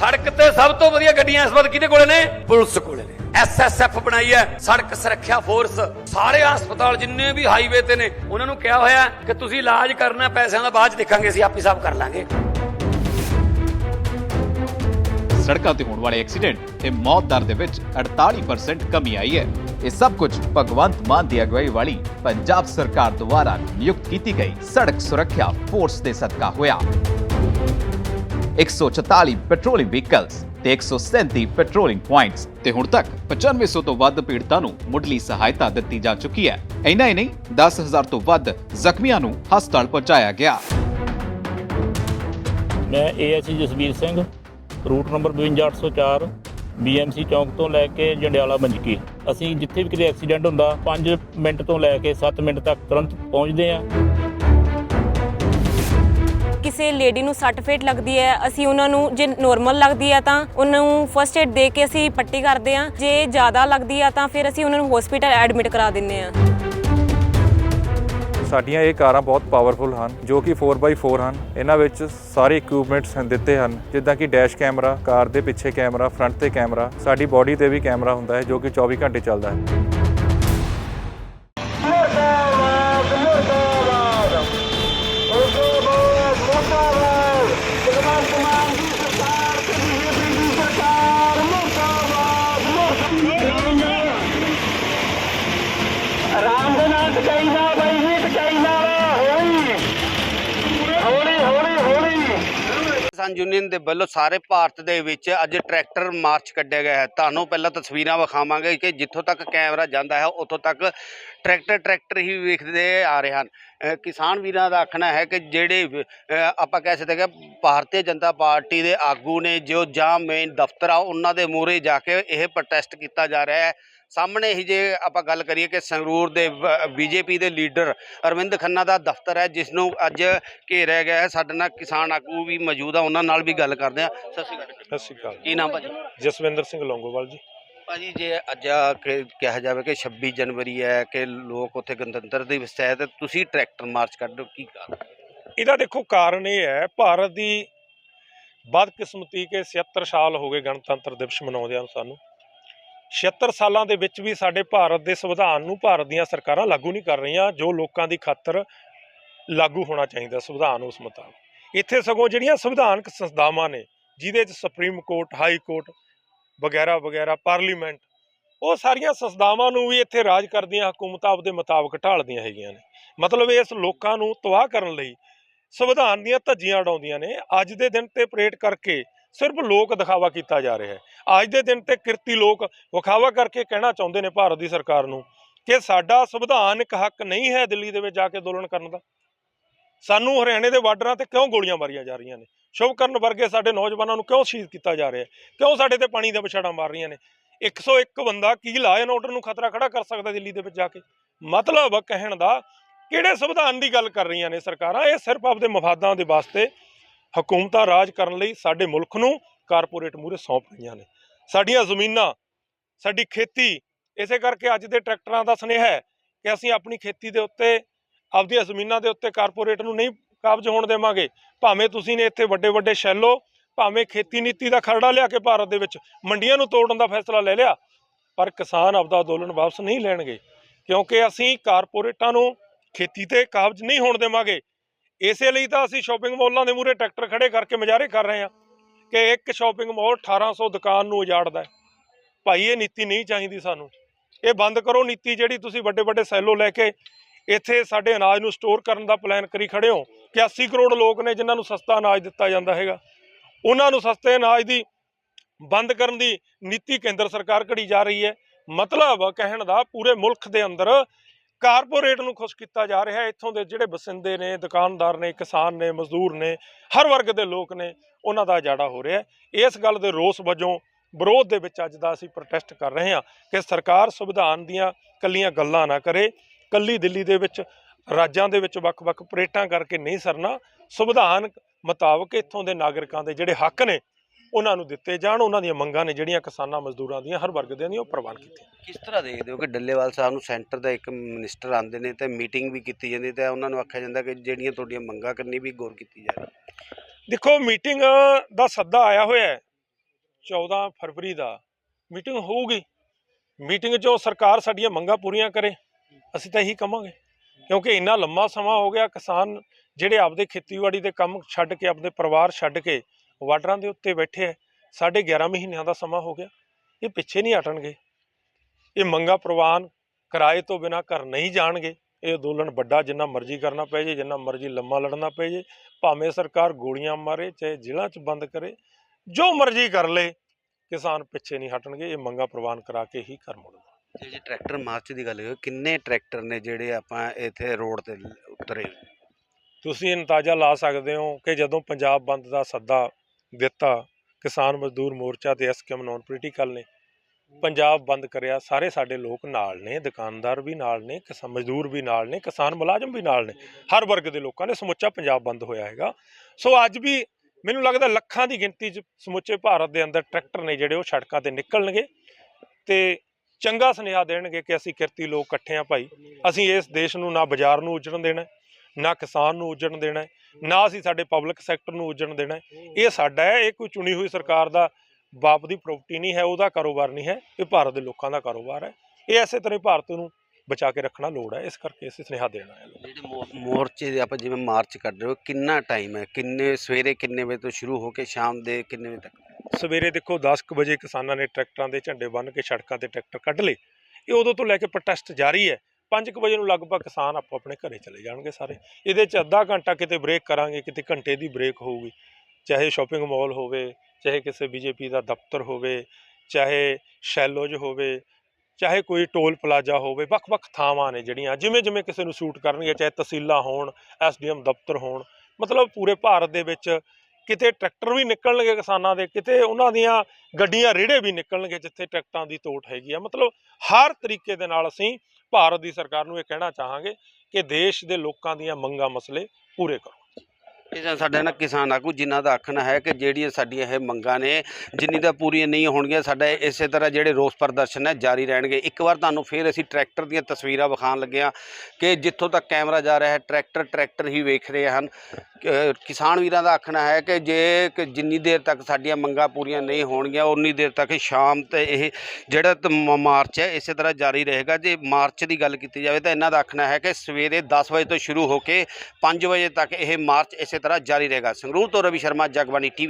ਸੜਕ ਤੇ ਸਭ ਤੋਂ ਵਧੀਆ ਗੱਡੀਆਂ ਇਸ ਵਕਤ ਕਿਹਦੇ ਕੋਲੇ ਨੇ? ਪੁਲਿਸ ਕੋਲੇ ਨੇ। ਐਸਐਸਐਫ ਬਣਾਈ ਹੈ ਸੜਕ ਸੁਰੱਖਿਆ ਫੋਰਸ। ਸਾਰੇ ਹਸਪਤਾਲ ਜਿੰਨੇ ਵੀ ਹਾਈਵੇ ਤੇ ਨੇ ਉਹਨਾਂ ਨੂੰ ਕਿਹਾ ਹੋਇਆ ਕਿ ਤੁਸੀਂ ਇਲਾਜ ਕਰਨਾ ਪੈਸਿਆਂ ਦਾ ਬਾਅਦ ਚ ਦੇਖਾਂਗੇ ਅਸੀਂ ਆਪੇ ਸਭ ਕਰ ਲਾਂਗੇ। ਸੜਕਾਂ ਤੇ ਹੋਣ ਵਾਲੇ ਐਕਸੀਡੈਂਟ ਤੇ ਮੌਤ ਦਰ ਦੇ ਵਿੱਚ 48% ਕਮੀ ਆਈ ਹੈ। ਇਹ ਸਭ ਕੁਝ ਭਗਵੰਤ ਮਾਨ ਦੀ ਅਗਵਾਈ ਵਾਲੀ ਪੰਜਾਬ ਸਰਕਾਰ ਦੁਆਰਾ ਨਿਯੁਕਤ ਕੀਤੀ ਗਈ ਸੜਕ ਸੁਰੱਖਿਆ ਫੋਰਸ ਦੇ ਸਦਕਾ ਹੋਇਆ। 144 ਪੈਟਰੋਲਿੰਗ ਵਹੀਕਲਸ ਤੇ 137 ਪੈਟਰੋਲਿੰਗ ਪੁਆਇੰਟਸ ਤੇ ਹੁਣ ਤੱਕ 9500 ਤੋਂ ਵੱਧ ਪੀੜਤਾਂ ਨੂੰ ਮੁੱਢਲੀ ਸਹਾਇਤਾ ਦਿੱਤੀ ਜਾ ਚੁੱਕੀ ਹੈ। ਇੰਨਾ ਹੀ ਨਹੀਂ 10000 ਤੋਂ ਵੱਧ ਜ਼ਖਮੀਆਂ ਨੂੰ ਹਸਪਤਾਲ ਪਹੁੰਚਾਇਆ ਗਿਆ। ਮੈਂ ASC Jasvir Singh, route number 52804 BMC ਚੌਂਕ ਤੋਂ ਲੈ ਕੇ ਜੰਡਿਆਲਾ ਮੰਜਕੀ। ਅਸੀਂ ਜਿੱਥੇ ਵੀ ਕਿਤੇ ਐਕਸੀਡੈਂਟ ਹੁੰਦਾ 5 ਮਿੰਟ ਤੋਂ ਲੈ ਕੇ 7 ਮਿੰਟ ਤੱਕ ਤੁਰੰਤ ਪਹੁੰਚਦੇ ਹਾਂ। ਕਿਸੇ ਲੇਡੀ ਨੂੰ ਸੱਟ ਫੇਟ ਲੱਗਦੀ ਹੈ, ਅਸੀਂ ਉਹਨਾਂ ਨੂੰ ਜੇ ਨੋਰਮਲ ਲੱਗਦੀ ਹੈ ਤਾਂ ਉਹਨਾਂ ਨੂੰ ਫਰਸਟ ਏਡ ਦੇ ਕੇ ਅਸੀਂ ਪੱਟੀ ਕਰਦੇ ਹਾਂ, ਜੇ ਜ਼ਿਆਦਾ ਲੱਗਦੀ ਹੈ ਤਾਂ ਫਿਰ ਅਸੀਂ ਉਹਨਾਂ ਨੂੰ ਹਸਪੀਟਲ ਐਡਮਿਟ ਕਰਾ ਦਿੰਦੇ ਹਾਂ। ਸਾਡੀਆਂ ਇਹ ਕਾਰਾਂ ਬਹੁਤ ਪਾਵਰਫੁਲ ਹਨ, ਜੋ ਕਿ 4x4 ਹਨ। ਇਹਨਾਂ ਵਿੱਚ ਸਾਰੇ ਇਕਵਿਪਮੈਂਟਸ ਦਿੱਤੇ ਹਨ, ਜਿੱਦਾਂ ਕਿ ਡੈਸ਼ ਕੈਮਰਾ ਕਾਰ ਦੇ ਪਿੱਛੇ ਕੈਮਰਾ ਫਰੰਟ ਤੇ ਕੈਮਰਾ ਸਾਡੀ ਬਾਡੀ ਤੇ ਵੀ ਕੈਮਰਾ ਹੁੰਦਾ ਹੈ, ਜੋ ਕਿ 24 ਘੰਟੇ ਚੱਲਦਾ ਹੈ। ਕਿਸਾਨ ਯੂਨੀਅਨ ਦੇ ਵੱਲੋਂ ਸਾਰੇ ਭਾਰਤ ਦੇ ਵਿੱਚ ਅੱਜ ਟਰੈਕਟਰ ਮਾਰਚ ਕੱਢਿਆ ਗਿਆ ਹੈ। ਤੁਹਾਨੂੰ ਪਹਿਲਾਂ ਤਸਵੀਰਾਂ ਵਿਖਾਵਾਂਗੇ ਕਿ ਜਿੱਥੋਂ ਤੱਕ ਕੈਮਰਾ ਜਾਂਦਾ ਹੈ, ਉੱਥੋਂ ਤੱਕ ਟਰੈਕਟਰ ਟਰੈਕਟਰ ਹੀ ਵੇਖਦੇ ਆ ਰਹੇ ਹਨ। ਕਿਸਾਨ ਵੀਰਾਂ ਦਾ ਆਖਣਾ ਹੈ ਕਿ ਜਿਹੜੇ ਆਪਾਂ ਕਹਿ ਸਕਦੇ ਕਿ ਭਾਰਤੀ ਜਨਤਾ ਪਾਰਟੀ ਦੇ ਆਗੂ ਨੇ ਜੋ ਜਾਂ ਮੇਨ ਦਫ਼ਤਰ ਆ, ਉਹਨਾਂ ਦੇ ਮੂਹਰੇ ਜਾ ਕੇ ਇਹ ਪ੍ਰੋਟੈਸਟ ਕੀਤਾ ਜਾ ਰਿਹਾ ਹੈ। ਸਾਹਮਣੇ ਹੀ ਜੇ ਆਪਾਂ ਗੱਲ ਕਰੀਏ ਕਿ ਸੰਗਰੂਰ ਦੇ ਬੀਜੇਪੀ ਦੇ ਲੀਡਰ ਅਰਵਿੰਦ ਖੰਨਾ ਦਾ ਦਫ਼ਤਰ ਹੈ ਜਿਸ ਨੂੰ ਅੱਜ ਘੇਰਿਆ ਗਿਆ ਹੈ। ਸਾਡੇ ਨਾਲ ਕਿਸਾਨ ਆਗੂ ਵੀ ਮੌਜੂਦ ਆ ਉਹਨਾਂ ਨਾਲ ਵੀ ਗੱਲ ਕਰਦੇ ਆ ਸਤਿ ਸ਼੍ਰੀ ਅਕਾਲ। ਸਤਿ ਸ਼੍ਰੀ ਅਕਾਲ ਕੀ ਨਾਮ ਭਾਜੀ? ਜਸਵਿੰਦਰ ਸਿੰਘ ਲੌਂਗੋਵਾਲ ਜੀ। ਭਾਜੀ ਜੇ ਅੱਜ ਕਿਹਾ ਜਾਵੇ ਕਿ 26 ਜਨਵਰੀ ਹੈ ਕਿ ਲੋਕ ਉੱਥੇ ਗਣਤੰਤਰ ਦਿਵਸ ਹੈ ਤੇ ਤੁਸੀਂ ਟਰੈਕਟਰ ਮਾਰਚ ਕੱਢੋ ਕੀ ਕਾਰਨ? ਇਹਦਾ ਦੇਖੋ ਕਾਰਨ ਇਹ ਹੈ ਭਾਰਤ ਦੀ ਬਦਕਿਸਮਤੀ ਕਿ 76 ਸਾਲ ਹੋ ਗਏ ਗਣਤੰਤਰ ਦਿਵਸ ਮਨਾਉਂਦਿਆਂ ਨੂੰ ਸਾਨੂੰ। 76 ਸਾਲਾਂ ਦੇ ਵਿੱਚ ਵੀ ਸਾਡੇ ਭਾਰਤ ਦੇ ਸੰਵਿਧਾਨ ਨੂੰ ਭਾਰਤ ਦੀਆਂ ਸਰਕਾਰਾਂ ਲਾਗੂ ਨਹੀਂ ਕਰ ਰਹੀਆਂ, ਜੋ ਲੋਕਾਂ ਦੀ ਖਾਤਰ ਲਾਗੂ ਹੋਣਾ ਚਾਹੀਦਾ ਸੰਵਿਧਾਨ ਉਸ ਮੁਤਾਬਕ। ਇੱਥੇ ਸਗੋਂ ਜਿਹੜੀਆਂ ਸੰਵਿਧਾਨਕ ਸੰਸਥਾਵਾਂ ਨੇ, ਜਿਹਦੇ 'ਚ ਸੁਪਰੀਮ ਕੋਰਟ ਹਾਈ ਕੋਰਟ ਵਗੈਰਾ ਵਗੈਰਾ ਪਾਰਲੀਮੈਂਟ ਉਹ ਸਾਰੀਆਂ ਸੰਸਥਾਵਾਂ ਨੂੰ ਵੀ ਇੱਥੇ ਰਾਜ ਕਰਦੀਆਂ, ਹਕੂਮਤਾਂ ਆਪਦੇ ਮੁਤਾਬਕ ਢਾਲਦੀਆਂ ਹੈਗੀਆਂ ਨੇ। ਮਤਲਬ ਇਸ ਲੋਕਾਂ ਨੂੰ ਤਬਾਹ ਕਰਨ ਲਈ ਸੰਵਿਧਾਨ ਦੀਆਂ ਧੱਜੀਆਂ ਉਡਾਉਂਦੀਆਂ ਨੇ। ਅੱਜ ਦੇ ਦਿਨ ਤੇ ਪਰੇਡ ਕਰਕੇ ਸਿਰਫ ਲੋਕ ਦਿਖਾਵਾ ਕੀਤਾ ਜਾ ਰਿਹਾ ਹੈ। ਅੱਜ ਦੇ ਦਿਨ ਤੇ ਕਿਰਤੀ ਲੋਕ ਵਿਖਾਵਾ ਕਰਕੇ ਕਹਿਣਾ ਚਾਹੁੰਦੇ ਨੇ ਭਾਰਤ ਦੀ ਸਰਕਾਰ ਨੂੰ ਕਿ ਸਾਡਾ ਸੰਵਿਧਾਨਕ ਹੱਕ ਨਹੀਂ ਹੈ ਦਿੱਲੀ ਦੇ ਵਿੱਚ ਜਾ ਕੇ ਅੰਦੋਲਨ ਕਰਨ ਦਾ। ਸਾਨੂੰ ਹਰਿਆਣੇ ਦੇ ਬਾਰਡਰਾਂ ਤੇ ਕਿਉਂ ਗੋਲੀਆਂ ਮਾਰੀਆਂ ਜਾ ਰਹੀਆਂ ਨੇ? ਸ਼ੁਭਕਰਨ ਵਰਗੇ ਸਾਡੇ ਨੌਜਵਾਨਾਂ ਨੂੰ ਕਿਉਂ ਸ਼ਹੀਦ ਕੀਤਾ ਜਾ ਰਿਹਾ ਹੈ? ਕਿਉਂ ਸਾਡੇ ਤੇ ਪਾਣੀ ਦਾ ਵਿਛਾੜਾ ਮਾਰ ਰਹੀਆਂ ਨੇ? 101 ਬੰਦਾ ਕੀ ਲਾ ਐਂਡ ਆਰਡਰ ਨੂੰ ਖਤਰਾ ਖੜਾ ਕਰ ਸਕਦਾ ਦਿੱਲੀ ਦੇ ਵਿੱਚ ਜਾ ਕੇ? ਮਤਲਬ ਕਹਿਣ ਦਾ ਕਿਹੜੇ ਸੰਵਿਧਾਨ ਦੀ ਗੱਲ ਕਰ ਰਹੀਆਂ ਨੇ ਸਰਕਾਰਾਂ? ਇਹ ਸਿਰਫ ਆਪਦੇ ਮਫਾਦਾਂ ਦੇ ਵਾਸਤੇ ਹਕੂਮਤਾਂ ਰਾਜ ਕਰਨ ਲਈ ਸਾਡੇ ਮੁਲਕ ਨੂੰ ਕਾਰਪੋਰੇਟ ਮੂਹਰੇ ਸੌਂਪ ਰਹੀਆਂ ਨੇ। ਸਾਡੀਆਂ ਜ਼ਮੀਨਾਂ, ਸਾਡੀ ਖੇਤੀ, ਇਸੇ ਕਰਕੇ ਅੱਜ ਦੇ ਟਰੈਕਟਰਾਂ ਦਾ ਸੁਨੇਹਾ ਹੈ ਕਿ ਅਸੀਂ ਆਪਣੀ ਖੇਤੀ ਦੇ ਉੱਤੇ, ਆਪਦੀਆਂ ਜ਼ਮੀਨਾਂ ਦੇ ਉੱਤੇ ਕਾਰਪੋਰੇਟ ਨੂੰ ਨਹੀਂ ਕਾਬਜ ਹੋਣ ਦੇਵਾਂਗੇ। ਭਾਵੇਂ ਤੁਸੀਂ ਨੇ ਇੱਥੇ ਵੱਡੇ ਵੱਡੇ ਸ਼ੈਲੋ ਭਾਵੇਂ ਖੇਤੀ ਨੀਤੀ ਦਾ ਖਰੜਾ ਲਿਆ ਕੇ ਭਾਰਤ ਦੇ ਵਿੱਚ ਮੰਡੀਆਂ ਨੂੰ ਤੋੜਨ ਦਾ ਫੈਸਲਾ ਲੈ ਲਿਆ, ਪਰ ਕਿਸਾਨ ਆਪਦਾ ਅੰਦੋਲਨ ਵਾਪਸ ਨਹੀਂ ਲੈਣਗੇ, ਕਿਉਂਕਿ ਅਸੀਂ ਕਾਰਪੋਰੇਟਾਂ ਨੂੰ ਖੇਤੀ ਤੇ ਕਾਬਜ ਨਹੀਂ ਹੋਣ ਦੇਵਾਂਗੇ। ਇਸੇ ਲਈ ਤਾਂ ਅਸੀਂ ਸ਼ਾਪਿੰਗ ਮਾਲਾਂ ਦੇ ਮੂਹਰੇ ਟਰੈਕਟਰ ਖੜੇ ਕਰਕੇ ਮੁਜ਼ਾਹਰੇ ਕਰ ਰਹੇ ਹਾਂ ਕਿ ਇੱਕ ਸ਼ਾਪਿੰਗ ਮਾਲ 1800 ਦੁਕਾਨ ਨੂੰ ਉਜਾੜਦਾ ਹੈ। ਭਾਈ, ਇਹ ਨੀਤੀ ਨਹੀਂ ਚਾਹੀਦੀ ਸਾਨੂੰ। ਇਹ ਬੰਦ ਕਰੋ ਨੀਤੀ ਜਿਹੜੀ ਤੁਸੀਂ ਵੱਡੇ ਵੱਡੇ ਸੈਲੋ ਲੈ ਕੇ ਇੱਥੇ ਸਾਡੇ ਅਨਾਜ ਨੂੰ ਸਟੋਰ ਕਰਨ ਦਾ ਪਲਾਨ ਕਰੀ ਖੜੇ ਹੋ। ਕਿ 80 ਕਰੋੜ ਲੋਕ ਨੇ ਜਿਨ੍ਹਾਂ ਨੂੰ ਸਸਤਾ ਅਨਾਜ ਦਿੱਤਾ ਜਾਂਦਾ ਹੈਗਾ। ਉਹਨਾਂ ਨੂੰ ਸਸਤੇ ਅਨਾਜ ਦੀ ਬੰਦ ਕਰਨ ਦੀ ਨੀਤੀ ਕੇਂਦਰ ਸਰਕਾਰ ਘੜੀ ਜਾ ਰਹੀ ਹੈ। ਮਤਲਬ, ਕਹਿਣ ਦਾ ਪੂਰੇ ਮੁਲਕ ਦੇ ਅੰਦਰ ਕਾਰਪੋਰੇਟ ਨੂੰ ਖੁਸ਼ ਕੀਤਾ ਜਾ ਰਿਹਾ ਹੈ। ਇੱਥੋਂ ਦੇ ਜਿਹੜੇ ਬਸਿੰਦੇ ਨੇ, ਦੁਕਾਨਦਾਰ ਨੇ, ਕਿਸਾਨ ਨੇ, ਮਜ਼ਦੂਰ ਨੇ, ਹਰ ਵਰਗ ਦੇ ਲੋਕ ਨੇ, ਉਹਨਾਂ ਦਾ ਉਜਾੜਾ ਹੋ ਰਿਹਾ ਹੈ। ਇਸ ਗੱਲ ਦੇ ਰੋਸ ਵਜੋਂ ਵਿਰੋਧ ਦੇ ਵਿੱਚ ਅੱਜ ਦਾ ਅਸੀਂ ਪ੍ਰੋਟੈਸਟ ਕਰ ਰਹੇ ਹਾਂ ਕਿ ਸਰਕਾਰ ਸੰਵਿਧਾਨ ਦੀਆਂ ਕੱਲੀਆਂ ਗੱਲਾਂ ਨਾ ਕਰੇ। ਕੱਲੀ ਦਿੱਲੀ ਦੇ ਵਿੱਚ, ਰਾਜਾਂ ਦੇ ਵਿੱਚ ਵੱਖ-ਵੱਖ ਪਰੇਟਾਂ ਕਰਕੇ ਨਹੀਂ ਸਰਨਾ। ਸੰਵਿਧਾਨ ਮੁਤਾਬਕ ਇੱਥੋਂ ਦੇ ਨਾਗਰਿਕਾਂ ਦੇ ਜਿਹੜੇ ਹੱਕ ਨੇ ਉਹਨਾਂ ਨੂੰ ਦਿੱਤੇ ਜਾਣ ਉਹਨਾਂ ਦੀਆਂ ਮੰਗਾਂ ਨੇ ਜਿਹੜੀਆਂ ਕਿਸਾਨਾਂ ਮਜ਼ਦੂਰਾਂ ਦੀਆਂ ਹਰ ਵਰਗ ਦੇ ਦੀਆਂ ਉਹ ਪ੍ਰਵਾਨ ਕੀਤੀਆਂ। ਕਿਸ ਤਰ੍ਹਾਂ ਦੇਖਦੇ ਹੋ ਕਿ ਡੱਲੇਵਾਲ ਸਾਹਿਬ ਨੂੰ ਸੈਂਟਰ ਦਾ ਇੱਕ ਮਿਨਿਸਟਰ ਆਉਂਦੇ ਨੇ ਤੇ ਮੀਟਿੰਗ ਵੀ ਕੀਤੀ ਜਾਂਦੀ ਤੇ ਉਹਨਾਂ ਨੂੰ ਆਖਿਆ ਜਾਂਦਾ ਕਿ ਜਿਹੜੀਆਂ ਤੁਹਾਡੀਆਂ ਮੰਗਾਂ ਕਰਨੀ ਵੀ ਗੌਰ ਕੀਤੀ ਜਾਵੇ? ਦੇਖੋ ਮੀਟਿੰਗ ਦਾ ਸੱਦਾ ਆਇਆ ਹੋਇਆ ਹੈ 14 ਫਰਵਰੀ ਦਾ ਮੀਟਿੰਗ ਹੋਊਗੀ। ਮੀਟਿੰਗ 'ਚ ਉਹ ਸਰਕਾਰ ਸਾਡੀਆਂ ਮੰਗਾਂ ਪੂਰੀਆਂ ਕਰੇ ਅਸੀਂ ਤਾਂ ਇਹੀ ਕਵਾਂਗੇ। ਕਿਉਂਕਿ ਇੰਨਾ ਲੰਮਾ ਸਮਾਂ ਹੋ ਗਿਆ ਕਿਸਾਨ ਜਿਹੜੇ ਆਪਦੇ ਖੇਤੀਬਾੜੀ ਦੇ ਕੰਮ ਛੱਡ ਕੇ ਆਪਦੇ ਪਰਿਵਾਰ ਛੱਡ ਕੇ ਬਾਰਡਰਾਂ ਦੇ ਉੱਤੇ ਬੈਠੇ ਐ ਸਾਢੇ 11 ਮਹੀਨਿਆਂ ਦਾ ਸਮਾਂ ਹੋ ਗਿਆ ਇਹ ਪਿੱਛੇ ਨਹੀਂ ਹਟਣਗੇ। ਇਹ ਮੰਗਾਂ ਪ੍ਰਵਾਨ ਕਿਰਾਏ ਤੋਂ ਬਿਨਾ ਘਰ ਨਹੀਂ ਜਾਣਗੇ। ਇਹ ਅੰਦੋਲਨ ਵੱਡਾ ਜਿੰਨਾ ਮਰਜ਼ੀ ਕਰਨਾ ਪਏ ਜੇ ਜਿੰਨਾ ਮਰਜ਼ੀ ਲੰਮਾ ਲੜਨਾ ਪਏ ਜੇ ਭਾਵੇਂ ਸਰਕਾਰ ਗੋਲੀਆਂ ਮਾਰੇ ਚਾਹੇ ਜ਼ਿਲ੍ਹਾ 'ਚ ਬੰਦ ਕਰੇ ਜੋ ਮਰਜ਼ੀ ਕਰ ਲੇ ਕਿਸਾਨ ਪਿੱਛੇ ਨਹੀਂ ਹਟਣਗੇ ਇਹ ਮੰਗਾਂ ਪ੍ਰਵਾਨ ਕਰਾ ਕੇ ਹੀ ਘਰ ਮੁੜਨਗੇ। ਜੇ ਜੇ ਟਰੈਕਟਰ ਮਾਰਚ ਦੀ ਗੱਲ ਕਰੀਏ ਕਿੰਨੇ ਟਰੈਕਟਰ ਨੇ ਜਿਹੜੇ ਆਪਾਂ ਇੱਥੇ ਰੋਡ ਤੇ ਉਤਰੇ? ਤੁਸੀਂ ਅੰਦਾਜ਼ਾ ਲਾ ਸਕਦੇ ਹੋ ਕਿ ਜਦੋਂ ਪੰਜਾਬ ਬੰਦ ਦਾ ਸੱਦਾ ਦਿੱਤਾ। ਕਿਸਾਨ ਮਜ਼ਦੂਰ ਮੋਰਚਾ ਤੇ ਐਸਕੇਐਮ ਨਾਨ ਪੋਲੀਟੀਕਲ ਨੇ ਪੰਜਾਬ ਬੰਦ ਕਰਿਆ। ਸਾਰੇ ਸਾਡੇ ਲੋਕ ਨਾਲ ਨੇ, ਦੁਕਾਨਦਾਰ ਵੀ ਨਾਲ ਨੇ ਕਿਸਾਨ ਮਜ਼ਦੂਰ ਵੀ ਨਾਲ ਨੇ, ਕਿਸਾਨ ਮੁਲਾਜ਼ਮ ਵੀ ਨਾਲ ਨੇ। ਹਰ ਵਰਗ ਦੇ ਲੋਕਾਂ ਨੇ ਸਮੁੱਚਾ ਪੰਜਾਬ ਬੰਦ ਹੋਇਆ ਹੈਗਾ। ਸੋ ਅੱਜ ਵੀ ਮੈਨੂੰ ਲੱਗਦਾ ਲੱਖਾਂ ਦੀ ਗਿਣਤੀ 'ਚ ਸਮੁੱਚੇ ਭਾਰਤ ਦੇ ਅੰਦਰ ਟਰੈਕਟਰ ਨੇ ਜਿਹੜੇ ਉਹ ਸੜਕਾਂ ਤੇ ਨਿਕਲਣਗੇ ਤੇ ਚੰਗਾ ਸੁਨੇਹਾ ਦੇਣਗੇ ਕਿ ਅਸੀਂ ਕਿਰਤੀ ਲੋਕ ਇਕੱਠੇ ਆ ਭਾਈ। ਅਸੀਂ ਇਸ ਦੇਸ਼ ਨੂੰ ਨਾ ਬਾਜ਼ਾਰ ਨੂੰ ਉਜੜਨ ਦੇਣਾ। ਨਾ ਕਿਸਾਨ ਨੂੰ ਉਜੜਨ ਦੇਣਾ ਨਾ ਅਸੀਂ ਸਾਡੇ ਪਬਲਿਕ ਸੈਕਟਰ ਨੂੰ ਉਜੜਨ ਦੇਣਾ। ਇਹ ਸਾਡਾ ਹੈ ਇਹ ਕੋਈ ਚੁਣੀ ਹੋਈ ਸਰਕਾਰ ਦਾ ਬਾਪ ਦੀ ਪ੍ਰਾਪਰਟੀ ਨਹੀਂ ਹੈ ਉਹਦਾ ਕਾਰੋਬਾਰ ਨਹੀਂ ਹੈ ਇਹ ਭਾਰਤ ਦੇ ਲੋਕਾਂ ਦਾ ਕਾਰੋਬਾਰ ਹੈ। ਇਹ ਐਸੇ ਤਰ੍ਹਾਂ ਹੀ ਭਾਰਤ ਨੂੰ ਬਚਾ ਕੇ ਰੱਖਣਾ ਲੋੜ ਹੈ ਇਸ ਕਰਕੇ ਅਸੀਂ ਸੁਨੇਹਾ ਦੇਣਾ ਹੈ ਜਿਹੜੇ ਮੋਰਚੇ ਦੇ ਆਪਾਂ ਜਿਵੇਂ ਮਾਰਚ ਕੱਢ ਰਹੇ ਹੋ ਕਿੰਨਾ ਟਾਈਮ ਹੈ? ਕਿੰਨੇ ਸਵੇਰੇ ਕਿੰਨੇ ਵਜੇ ਤੋਂ ਸ਼ੁਰੂ ਹੋ ਕੇ ਸ਼ਾਮ ਦੇ ਕਿੰਨੇ ਵਜੇ ਤੱਕ? ਸਵੇਰੇ ਦੇਖੋ 10 ਕੁ ਵਜੇ ਕਿਸਾਨਾਂ ਨੇ ਟਰੈਕਟਰਾਂ ਦੇ ਝੰਡੇ ਬੰਨ੍ਹ ਕੇ ਸੜਕਾਂ ਤੇ ਟਰੈਕਟਰ ਕੱਢ ਲਏ। ਇਹ ਉਦੋਂ ਤੋਂ ਲੈ ਕੇ ਪ੍ਰੋਟੈਸਟ ਜਾਰੀ ਹੈ। 5 ਕੁ ਵਜੇ ਨੂੰ ਲਗਭਗ ਕਿਸਾਨ ਆਪੋ ਆਪਣੇ ਘਰੇ ਚਲੇ ਜਾਣਗੇ ਸਾਰੇ। ਇਹਦੇ 'ਚ ਅੱਧਾ ਘੰਟਾ ਕਿਤੇ ਬ੍ਰੇਕ ਕਰਾਂਗੇ, ਕਿਤੇ ਘੰਟੇ ਦੀ ਬ੍ਰੇਕ ਹੋਊਗੀ। ਚਾਹੇ ਸ਼ਾਪਿੰਗ ਮਾਲ ਹੋਵੇ, ਚਾਹੇ ਕਿਸੇ ਬੀਜੇਪੀ ਦਾ ਦਫ਼ਤਰ ਹੋਵੇ, ਚਾਹੇ ਸ਼ੈਲੋਜ ਹੋਵੇ, ਚਾਹੇ ਕੋਈ ਟੋਲ ਪਲਾਜ਼ਾ ਹੋਵੇ, ਵੱਖ-ਵੱਖ ਥਾਵਾਂ ਨੇ ਜਿਹੜੀਆਂ ਜਿਵੇਂ ਜਿਵੇਂ ਕਿਸੇ ਨੂੰ ਸੂਟ ਕਰਨਗੀਆਂ ਚਾਹੇ ਤਹਿਸੀਲਾਂ ਹੋਣ ਐਸਡੀਐਮ ਦਫ਼ਤਰ ਹੋਣ, ਮਤਲਬ ਪੂਰੇ ਭਾਰਤ ਦੇ ਵਿੱਚ ਕਿਤੇ ਟਰੈਕਟਰ ਵੀ ਨਿਕਲਣਗੇ ਕਿਸਾਨਾਂ ਦੇ, ਕਿਤੇ ਉਹਨਾਂ ਦੀਆਂ ਗੱਡੀਆਂ ਰੇੜੇ ਵੀ ਨਿਕਲਣਗੇ ਜਿੱਥੇ ਟਰੈਕਟਰਾਂ ਦੀ ਤੋਟ ਹੈਗੀ ਆ। ਮਤਲਬ ਹਰ ਤਰੀਕੇ ਦੇ ਨਾਲ ਅਸੀਂ ਭਾਰਤ ਦੀ ਸਰਕਾਰ ਨੂੰ ਇਹ ਕਹਿਣਾ ਚਾਹਾਂਗੇ ਕਿ ਦੇਸ਼ ਦੇ ਲੋਕਾਂ ਦੀਆਂ ਮੰਗਾਂ ਮਸਲੇ ਪੂਰੇ ਕਰੋ। ਇਹ ਤਾਂ ਸਾਡੇ ਨਾਲ ਕਿਸਾਨ ਆਗੂ ਜਿਨ੍ਹਾਂ ਦਾ ਆਖਣਾ ਹੈ ਕਿ ਜਿਹੜੀਆਂ ਸਾਡੀਆਂ ਇਹ ਮੰਗਾਂ ਨੇ ਜਿੰਨੀ ਦਾ ਪੂਰੀਆਂ ਨਹੀਂ ਹੋਣਗੀਆਂ, ਸਾਡਾ ਇਸੇ ਤਰ੍ਹਾਂ ਜਿਹੜੇ ਰੋਸ ਪ੍ਰਦਰਸ਼ਨ ਹੈ ਜਾਰੀ ਰਹਿਣਗੇ। ਇੱਕ ਵਾਰ ਤੁਹਾਨੂੰ ਫੇਰ ਅਸੀਂ ਟਰੈਕਟਰ ਦੀਆਂ ਤਸਵੀਰਾਂ ਵਿਖਾਉਣ ਲੱਗੇ ਹਾਂ ਕਿ ਜਿੱਥੋਂ ਤੱਕ ਕੈਮਰਾ ਜਾ ਰਿਹਾ ਹੈ, ਟਰੈਕਟਰ ਟਰੈਕਟਰ ਹੀ ਵੇਖ ਰਹੇ ਹਨ। ਕਿਸਾਨ ਵੀਰਾਂ ਦਾ ਆਖਣਾ ਹੈ ਕਿ ਜੇ ਕਿ ਜਿੰਨੀ ਦੇਰ ਤੱਕ ਸਾਡੀਆਂ ਮੰਗਾਂ ਪੂਰੀਆਂ ਨਹੀਂ ਹੋਣਗੀਆਂ ਉਨੀ ਦੇਰ ਤੱਕ ਸ਼ਾਮ ਤੇ ਇਹ ਜਿਹੜਾ ਮਾਰਚ ਹੈ, ਇਸੇ ਤਰ੍ਹਾਂ ਜਾਰੀ ਰਹੇਗਾ। ਜੇ ਮਾਰਚ ਦੀ ਗੱਲ ਕੀਤੀ ਜਾਵੇ ਤਾਂ ਇਹਨਾਂ ਦਾ ਆਖਣਾ ਹੈ ਕਿ ਸਵੇਰੇ 10 ਵਜੇ ਤੋਂ ਸ਼ੁਰੂ ਹੋ ਕੇ 5 ਵਜੇ ਤੱਕ ਇਹ ਮਾਰਚ ਇਸੇ ਤਰ੍ਹਾਂ ਜਾਰੀ ਰਹੇਗਾ। ਸੰਗਰੂਰ ਤੋਂ ਰਵੀ ਸ਼ਰਮਾ ਜਗਬਾਣੀ ਟੀਵੀ